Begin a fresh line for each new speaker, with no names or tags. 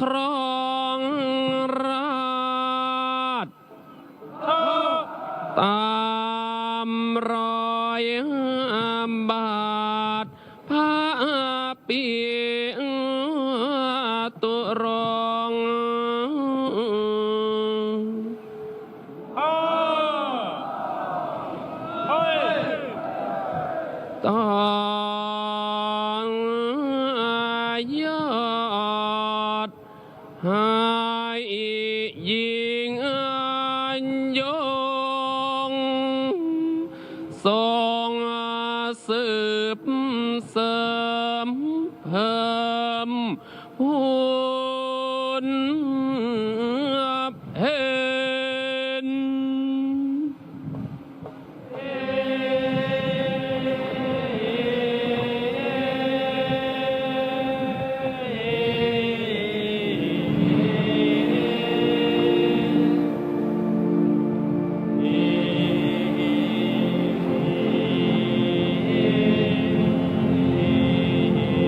ครองราชตามรอยบาทพระปีตุรงต้องยอ ให้ยิงอันยงทรงสืบเสริมเพิ่มหุ่น